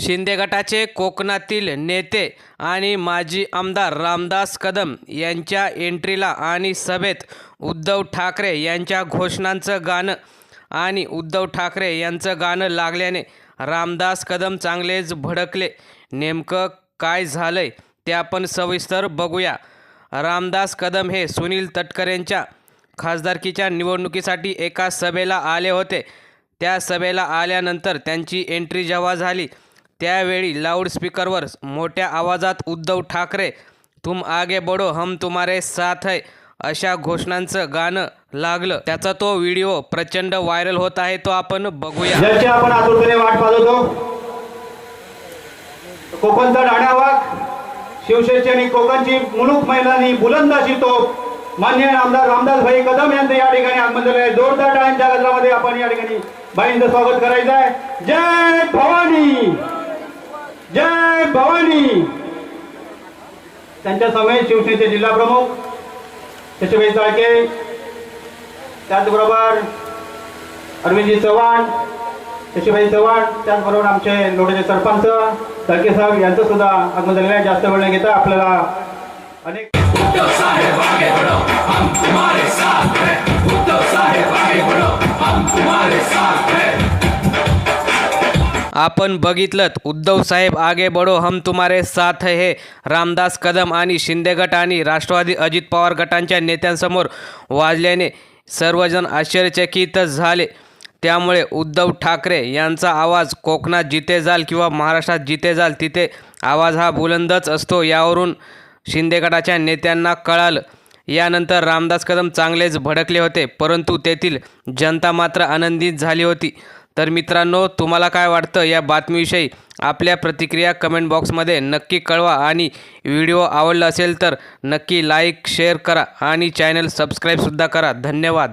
शिंदे गटाचे कोकणातील नेते आणि माजी आमदार रामदास कदम यांच्या एंट्रीला आणि सभेत उद्धव ठाकरे यांच्या घोषणांचं गाणं आणि उद्धव ठाकरे यांचं गाणं लागल्याने रामदास कदम चांगलेच भडकले. नेमकं काय झालंय ते आपण सविस्तर बघूया. रामदास कदम हे सुनील तटकरेंच्या खासदारकीच्या निवडणुकीसाठी एका सभेला आले होते. त्या सभेला आल्यानंतर त्यांची एंट्री जेव्हा झाली त्यावेळी लाऊडस्पीकरवर मोठ्या आवाजात उद्धव ठाकरे तुम आगे बडो हम तुम्हारे साथ है अशा घोषणांचं गाणं लागलं. त्याचा तो व्हिडिओ प्रचंड व्हायरल होत आहे तो आपण बघूया. आपण आतुरतेने वाट पाहत होतो कोकणचा डाण्यावाग शिवसेनेची आणि कोकणची मुलूक महिलांनी बुलंद अशी तो मान्य आमदार रामदास भाई कदम यांचं या ठिकाणी आगमन झालं आहे जोरदार टाळ्यांच्या गजरामध्ये आपण या ठिकाणी बाईंचं स्वागत करायचं आहे. जय भवानी! जय भवानी! त्यांच्या समेत शिवसेनेचे जिल्हा प्रमुख शशीभाई चाळके त्याचबरोबर अरविंदजी चव्हाण शशीभाई चव्हाण त्याचबरोबर आमचे लोढेचे सरपंच चाळके साहेब यांचं सुद्धा आगमन झालेलं आहे. जास्त वेळ न घेता आपल्याला अनेक आपण बघितलं उद्धव साहेब आगे बढो हम तुम्हारे साथ हे रामदास कदम आणि शिंदे गट आणि राष्ट्रवादी अजित पवार गटांच्या नेत्यांसमोर वाजल्याने सर्वजण आश्चर्यचकितच झाले. त्यामुळे उद्धव ठाकरे यांचा आवाज कोकणात जिथे जाल किंवा महाराष्ट्रात जिथे जाल तिथे आवाज हा बुलंदच असतो यावरून शिंदे गटाच्या नेत्यांना कळालं. यानंतर रामदास कदम चांगलेच भडकले होते परंतु तेथील जनता मात्र आनंदित झाली होती. तर मित्रांनो तुम्हाला काय वाटतं या बातमीविषयी आपल्या प्रतिक्रिया कमेंट बॉक्समध्ये नक्की कळवा आणि व्हिडिओ आवडला असेल तर नक्की लाईक शेअर करा आणि चॅनल सबस्क्राईबसुद्धा करा. धन्यवाद.